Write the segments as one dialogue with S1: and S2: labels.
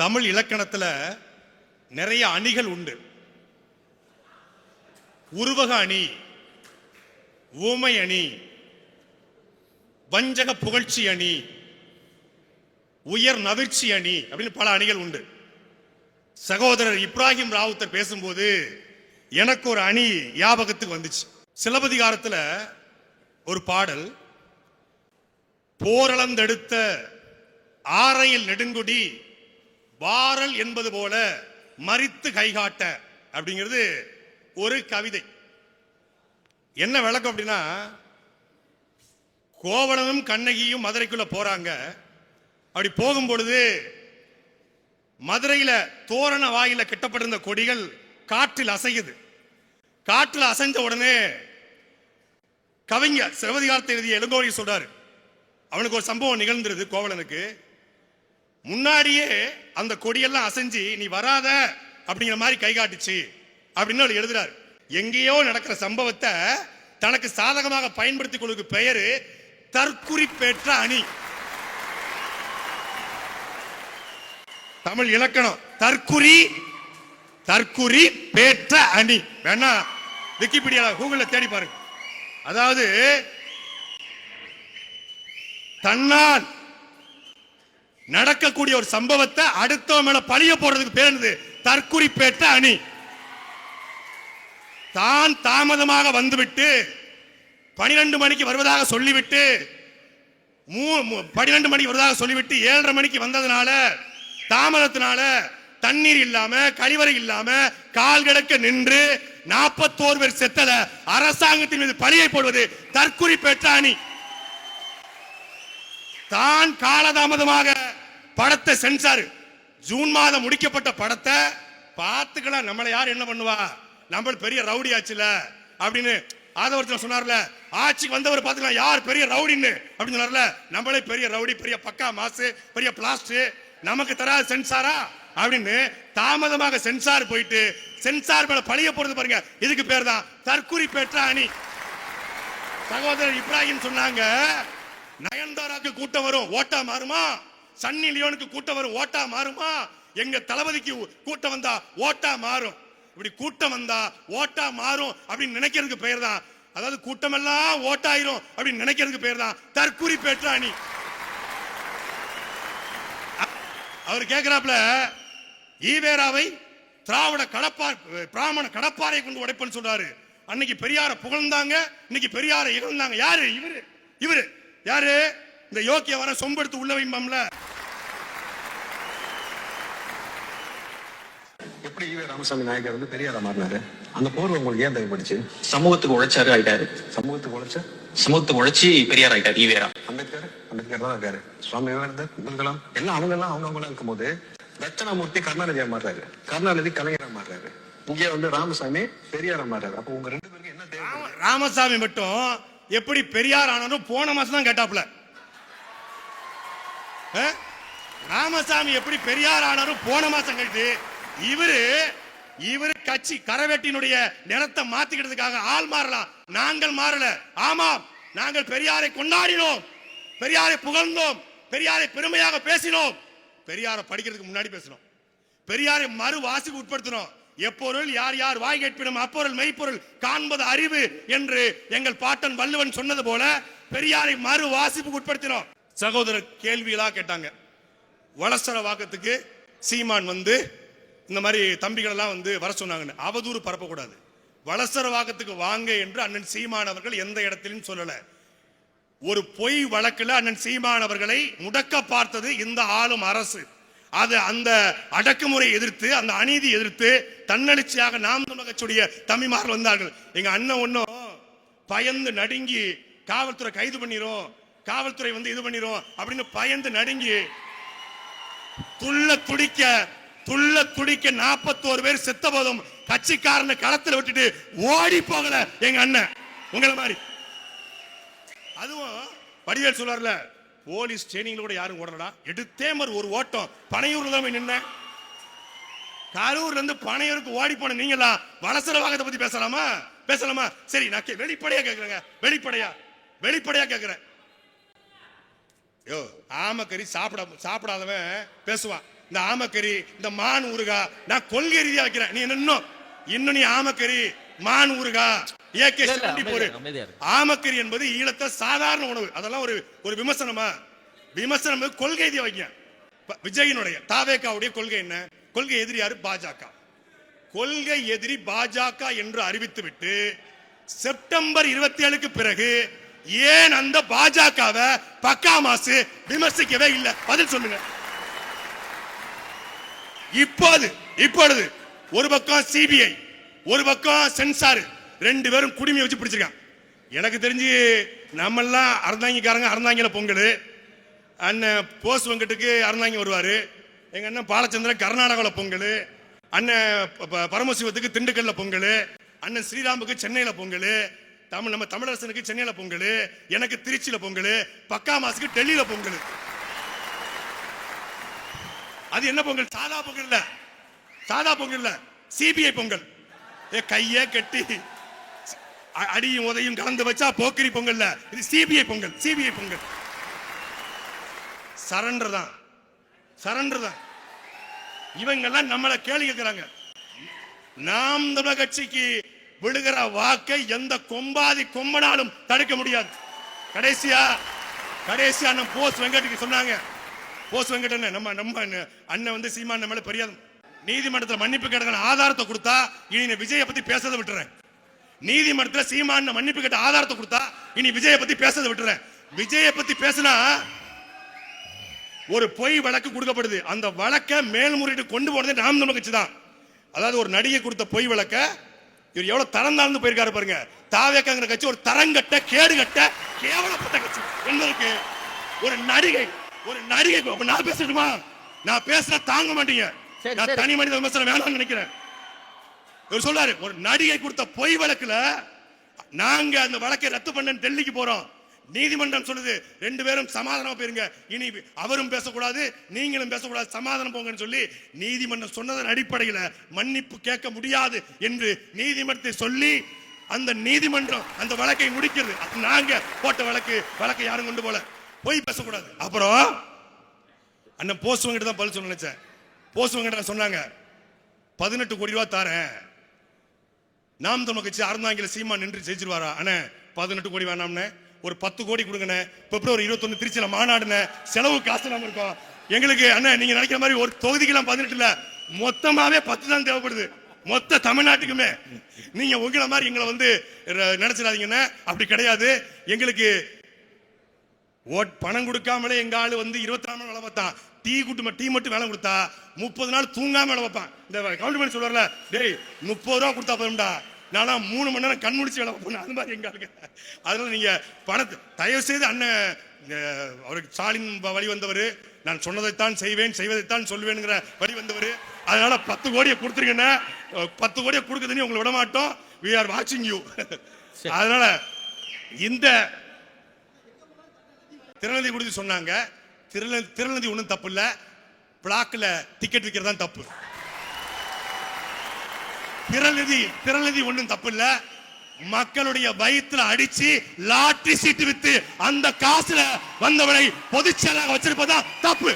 S1: தமிழ் இலக்கணத்தில் நிறைய அணிகள் உண்டு. உருவக அணி ஊமை அணி வஞ்சக புகழ்ச்சி அணி உயர் நவிர்ச்சி அணி அப்படின்னு பல அணிகள் உண்டு. சகோதரர் இப்ராஹிம் ராவுத்தர் பேசும்போது எனக்கு ஒரு அணி ஞாபகத்துக்கு வந்துச்சு. சிலபதிகாரத்தில் ஒரு பாடல் போரளந்தெடுத்த ஆரையில் நெடுங்குடி வாரல் என்பது போல மறித்து கைகாட்ட அப்படிங்கிறது ஒரு கவிதை. என்ன விளக்கம் அப்படின்னா கோவலனும் கண்ணகியும் மதுரைக்குள்ள போறாங்க. அப்படி போகும் பொழுது மதுரையில தோரண வாயில கட்டப்பட்டிருந்த கொடிகள் காற்றில் அசையுது. காற்றில் அசைஞ்ச உடனே கவிஞர் சிவதிகாரத்தை எழுதிய இளங்கோரி சொல்றாரு. அவனுக்கு ஒரு சம்பவம் நிகழ்ந்துருது கோவலனுக்கு. முன்னாடியே அந்த கொடியெல்லாம் அசைஞ்சு நீ வராத அப்படிங்கிற மாதிரி கை காட்டுச்சு அப்படின்னு அவர் எழுதுறாரு. எங்கேயோ நடக்கிற சம்பவத்தை தனக்கு சாதகமாக பயன்படுத்திக் கொள்ளுக்கு பெயரு தற்குறிப்பேற்ற அணி. தமிழ் இலக்கணம் தற்குறி தற்குறி பேற்ற அணி. வேணா விக்கிபீடியால கூகுள்ல தேடி பாருங்க. அதாவது தன்னால் நடக்கக்கூடிய ஒரு சம்பவத்தை அடுத்தவன் மேல பழிய போடுறதுக்கு பேருந்து தற்குறிப்பேட்ட தற்குறிப்பேற்ற அணி. தான் தாமதமாக வந்துவிட்டு பனிரெண்டு மணிக்கு வருவதாக சொல்லிவிட்டு மூ- மூ- மணிக்கு வருவதாக சொல்லிவிட்டு ஏழரை மணிக்கு வந்ததுனால தாமதத்தினால தண்ணீர் இல்லாம கழிவறை இல்லாம கால் கிடக்க நின்று நாற்பத்தோரு பேர் செத்தத அரசாங்கத்தின் மீது பழியை போடுவது தற்குறி பெற்ற அணி. தான் காலதாமதமாக படத்தை சென்சார். ஜூன் மாதம் முடிக்கப்பட்ட படத்தை பார்த்துக்கலாம். நம்மளை யார் என்ன பண்ணுவா? நம்ம பெரிய ரவுடி ஆச்சுல அப்படின்னு ஆதவர்த்தன் சொன்னார்ல. ஆட்சிக்கு வந்தவர் பார்த்துக்கலாம். யார் பெரிய ரவுடின்னு அப்படின்னு சொன்னார்ல. நம்மளே பெரிய ரவுடி பெரிய பக்கா மாசு பெரிய பிளாஸ்ட். நமக்கு தராது சென்சாரா? அப்படின்னு தாமதமாக சென்சார் போயிட்டு சென்சார் மேல பழைய போறது பாருங்க. இதுக்கு பேர் தான் தற்குறி பெற்ற அணி சகோதரர் இப்ராஹிம் சொன்னாங்க நயன்தாராக்கு கூட்டம் வரும். ஓட்டா மாறுமா? சன்னி லியோனுக்கு கூட்டம் வரும் ஓட்டா மாறுமா? எங்க தளபதிக்கு கூட்டம் வந்தா ஓட்டா மாறும். இப்படி கூட்டம் வந்தா ஓட்டா மாறும் அப்படின்னு நினைக்கிறதுக்கு பெயர் தான். அதாவது கூட்டம் எல்லாம் ஓட்டாயிரும் அப்படின்னு நினைக்கிறதுக்கு பெயர் தான். தற்குறி பெற்றாணி அவர் கேட்கிறாப்ல ஈவேராவை திராவிட கடப்பார் பிராமண கடப்பாறை கொண்டு உடைப்பன்னு சொல்றாரு. அன்னைக்கு பெரியார புகழ்ந்தாங்க இன்னைக்கு பெரியார இகழ்ந்தாங்க. யாரு? இவரு. இவரு. யாரு? இந்த யோக்கிய வர சொம்பெடுத்து உள்ள வைம்பாம்ல.
S2: எப்படி ஈவே ராமசாமி நாயக்கர் வந்து பெரியாரா மாறினாரு? அந்த போர்வை உங்களுக்கு ஏன் தேவைப்படுச்சு
S3: சமூகத்துக்கு உழைச்சாரு ஆயிட்டாரு.
S2: சமூகத்துக்கு உழைச்ச?
S3: சமூகத்துக்கு உழைச்சி பெரியார் ஆயிட்டார் ஈவேரா
S2: அம்பேத்கர் அம்பேத்கர் தான் இருக்காரு. சுவாமி விவேகானந்தர் அப்துல் கலாம் எல்லாம் அவங்க எல்லாம் அவங்க அவங்களாம் இருக்கும்போது தட்சணாமூர்த்தி கருணாநிதியா மாறுறாரு. கருணாநிதி கலைஞரா மாறுறாரு. இங்கே வந்து ராமசாமி பெரியாரா மாறுறாரு. அப்போ உங்க ரெண்டு பேருக்கு என்ன தேவை?
S1: ராம- ராமசாமி மட்டும் எப்படி பெரியார் ஆனாலும் போன மாசம் தான் கேட்டாப்ல? ராமசாமி எப்படி பெரியார் ஆனாலும் போன மாசம் கேட்டு இவரு இவரு கட்சி கரவேட்டினுடைய நிறத்தை மாத்திக்கிறதுக்காக ஆள் மாறலாம் நாங்கள் மாறல. ஆமாம் நாங்கள் பெரியாரை கொண்டாடினோம். பெரியாரை புகழ்ந்தோம். பெரியாரை பெருமையாக பேசினோம். பெரியாரை படிக்கிறதுக்கு முன்னாடி பேசினோம். பெரியாரை மறு வாசிக்கு உட்படுத்தினோம். எப்பொருள் யார் யார் வாய் கேட்பினும் அப்பொருள் மெய்ப்பொருள் காண்பது அறிவு என்று எங்கள் பாட்டன் வள்ளுவன் சொன்னது போல பெரியாரை மறு வாசிப்புக்கு உட்படுத்தினோம். சகோதரர் கேள்விகளா கேட்டாங்க. வளசர வாக்கத்துக்கு சீமான் வந்து இந்த மாதிரி தம்பிகளெல்லாம் வந்து வர சொன்னாங்கன்னு. அவதூறு பரப்பக்கூடாது. வளசர வாக்கத்துக்கு வாங்க என்று அண்ணன் சீமான் அவர்கள் எந்த இடத்திலும் சொல்லலை. ஒரு பொய் வழக்கில் அண்ணன் சீமான் அவர்களை முடக்க பார்த்தது இந்த ஆளும் அரசு. அது அந்த அடக்குமுறை எதிர்த்து அந்த அநீதி எதிர்த்து தன்னெழுச்சியாக நாம் தமிழர் தம்பிமார்கள் வந்தார்கள். எங்க அண்ணன் ஒன்றும் பயந்து நடுங்கி காவல்துறை கைது பண்ணிரும் காவல்துறை வந்து இது பண்ணிரும் அப்படின்னு பயந்து நடுங்கி துள்ள துடிக்க துள்ள துடிக்க நாற்பத்தோரு பேர் செத்த போதும் கட்சிக்காரனை களத்துல விட்டுட்டு ஓடி போகல எங்க அண்ணன். உங்களை மாதிரி. அதுவும் வடிவேல் சொல்றாருல போலீஸ் ட்ரைனிங்ல கூட யாரும் ஓடலடா. எடுத்தே மாதிரி ஒரு ஓட்டம். பனையூர்ல தான் போய் நின்னேன். கரூர்ல இருந்து பனையூருக்கு ஓடி போன நீங்களா? வளசர வாகத்தை பத்தி பேசலாமா? பேசலாமா? சரி நான் கே- வெளிப்படையா கேக்குறேங்க. வெளிப்படையா. வெளிப்படையா கேக்குறேன். யோ ஆமக்கறி சாப்பிட சாப்பிடாதவன் பேசுவான். இந்த ஆமக்கறி இந்த மான் ஊறுகா நான் கொள்கை ரீதியா வைக்கிறேன். நீ இன்னும் இன்னும் நீ ஆமக்கறி மான் ஊறுகா ஏகே செவன்டி போரு. ஆமக்கறி என்பது ஈழத்த சாதாரண உணவு. அதெல்லாம் ஒரு ஒரு விமர்சனமா? விமர்சனம் கொள்கை ரீதியா இப்ப விஜயினுடைய தாவேக்காவுடைய கொள்கை என்ன? கொள்கை எதிரி யாரு? பாஜக. கொள்கை எதிரி பாஜக என்று அறிவித்துவிட்டு செப்டம்பர் இருபத்தி ஏழுக்கு பிறகு ஏன் அந்த பாஜகவை பக்கா மாசு விமர்சிக்கவே இல்லை? பதில் சொல்லுங்க. இப்போது இப்பொழுது ஒரு பக்கம் சிபிஐ ஒரு பக்கம் சென்சார். ரெண்டு பேரும் குடிமையை வச்சு பிடிச்சிருக்கான் எனக்கு தெரிஞ்சு நம்மெல்லாம் அறந்தாங்கிக்காரங்க அறந்தாங்கில பொங்கல். அண்ணன் போஸ் வெங்கட்டுக்கு அறந்தாங்கி வருவார். எங்கள் அண்ணன் பாலச்சந்திரன் கர்நாடகாவில் பொங்கல். அண்ணன் ப- பரமசிவத்துக்கு திண்டுக்கல்ல பொங்கல். அண்ணன் ஸ்ரீராமுக்கு சென்னையில் பொங்கல். தமிழ் நம்ம தமிழரசனுக்கு சென்னையில் பொங்கல். எனக்கு திருச்சியில் பொங்கல். பக்கா மாசுக்கு டெல்லியில் பொங்கல். அது என்ன பொங்கல்? சாதா பொங்கல் இல்ல சாதா பொங்கல் இல்ல சிபிஐ பொங்கல். ஏ கைய கட்டி அடியும் உதையும் கலந்து வச்சா போக்கிரி பொங்கல் இல்ல இது CBI Pongal. CBI Pongal. Surrender தான். சரண்டர் தான். இவங்கெல்லாம் நம்மளை கேள்வி கேட்கிறாங்க நாம் தமிழர் கட்சிக்கு விழுகிற வாக்கை எந்த கொம்பாதி கொம்பனாலும் தடுக்க முடியாது. கடைசியா கடைசியா நம்ம போஸ் வெங்கட்டுக்கு சொன்னாங்க. போஸ் வெங்கட் நம்ம நம்ம அண்ணன் அண்ணன் வந்து சீமான மேல பெரிய நீதிமன்றத்தில் மன்னிப்பு கேட்டதான ஆதாரத்தை கொடுத்தா இனி விஜயை பத்தி பேசதை விட்டுறேன். நீதிமன்றத்தில் சீமான மன்னிப்பு கேட்ட ஆதாரத்தை கொடுத்தா இனி விஜயை பத்தி பேசுறதை விட்டுறேன். விஜயை பத்தி பேசினா ஒரு பொய் வழக்கு கொடுக்கப்படுது. அந்த வழக்கை மேல்முறையீடு கொண்டு போனதே நாம் தமிழ் கட்சி தான். அதாவது ஒரு நடிகை கொடுத்த பொய் வழக்க இவர் எவ்வளவு தரம் தாழ்ந்து போயிருக்காரு பாருங்க. தாவேக்காங்கிற கட்சி ஒரு தரங்கட்ட கேடுகட்ட கேவலப்பட்ட கட்சி. என்பதற்கு ஒரு நடிகை. ஒரு நடிகை நான் பேசட்டுமா? நான் பேசுனா தாங்க மாட்டீங்க.
S4: சரி,
S1: நான். தனி மனித விமர்சனம் வேணாம்னு நினைக்கிறேன். இவர் சொல்றாரு ஒரு நடிகை கொடுத்த பொய் வழக்குல நாங்க அந்த வழக்கை ரத்து பண்ண டெல்லிக்கு போறோம். நீதிமன்றம் சொல்லுது ரெண்டு பேரும் சமாதானமா போயிருங்க. இனி அவரும் பேசக்கூடாது நீங்களும் பேசக்கூடாது சமாதானம் போங்கன்னு சொல்லி நீதிமன்றம் சொன்னதன் அடிப்படையில மன்னிப்பு கேட்க முடியாது என்று நீதிமன்றத்தை சொல்லி அந்த நீதிமன்றம் அந்த வழக்கை முடிக்கிறது. நாங்க போட்ட வழக்கு வழக்கை யாரும் கொண்டு போல போய் பேசக்கூடாது. அப்புறம் அண்ணன் போஸ்ட் கிட்ட தான் பதில் சொன்ன நினைச்சேன். போஸ்ட் சொன்னாங்க. பதினெட்டு கோடி ரூபா தாரேன். நாம் தமிழ் கட்சி அறந்தாங்கில சீமா நின்று ஜெயிச்சிருவாரா? அண்ணே பதினெட்டு கோடி வேணாம்னு. ஒரு பத்து கோடி கொடுங்கண்ணே. பிப்ரவரி இருபத்தொன்னு திருச்சியில மாநாடுன செலவு காசு நம்ம இருக்கோம். எங்களுக்கு அண்ணே நீங்க நினைக்கிற மாதிரி ஒரு தொகுதிக்கெல்லாம் பதினெட்டு இல்ல. மொத்தமாவே பத்து தான் தேவைப்படுது. மொத்த தமிழ்நாட்டுக்குமே. நீங்க உங்களை மாதிரி எங்களை வந்து நினைச்சிடாதீங்கன்னா அப்படி கிடையாது. எங்களுக்கு ஓட் பணம் கொடுக்காமலே எங்க ஆளு வந்து இருபத்தி நாலு மணி வேலை பார்த்தான். டீ குட்டு டீ மட்டும் வேலை கொடுத்தா முப்பது நாள் தூங்காம வேலை பார்ப்பான். இந்த கவுண்ட் பண்ணி சொல்றாருல டேய் முப்பது ரூபா கொடுத்தா போதும்டா. நானா மூணு மணி நேரம் கண் முடிச்சு வேலை பார்ப்பேன். அது மாதிரி எங்க ஆளுங்க அதனால நீங்க பணத்தை தயவு செய்து அண்ணன் அவருக்கு ஸ்டாலின் வழி வந்தவர் நான் சொன்னதைத்தான் செய்வேன் செய்வதைத்தான் சொல்வேனுங்கிற வழி வந்தவர் அதனால பத்து கோடியை கொடுத்துருங்கண்ணே. பத்து கோடியை கொடுக்குதுன்னு உங்களை விட மாட்டோம் வி ஆர் வாட்சிங் யூ அதனால இந்த திருநதி குறித்து சொன்னாங்க. திருநதி திருநதி ஒன்றும் தப்பு இல்லை பிளாக்ல டிக்கெட் விற்கிறது தான் தப்பு. திருநெல்வேலி திருநெல்வேலி ஒன்றும் தப்பு இல்லை மக்களுடைய வயிற்றுல அடிச்சு லாட்டரி சீட்டு வித்து அந்த காசுல வந்தவனை பொதுச்செயலாக வச்சிருப்பதா தப்பு.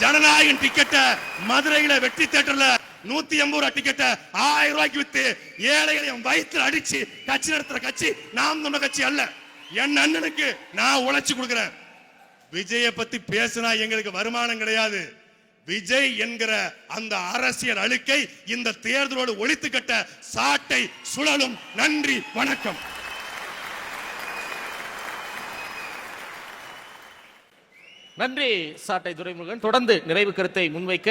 S1: ஜனநாயகன் டிக்கெட்டை மதுரையில வெற்றி தேட்டர்ல நூத்தி எண்பது ரூபாய் டிக்கெட்டை ஆயிரம் ரூபாய்க்கு வித்து ஏழைகளை வயிற்றுல அடிச்சு கட்சி நடத்துற கட்சி நாம் சொன்ன கட்சி அல்ல. என் அண்ணனுக்கு நான் உழைச்சு கொடுக்கிறேன். விஜய பத்தி பேசினா எங்களுக்கு வருமானம் கிடையாது. விஜய் என்கிற அந்த அரசியல் அழுக்கை இந்த தேர்தலோடு ஒழித்து கட்ட சாட்டை சுழலும். நன்றி வணக்கம்.
S4: நன்றி சாட்டை துரைமுருகன். தொடர்ந்து நிறைவு கருத்தை முன்வைக்க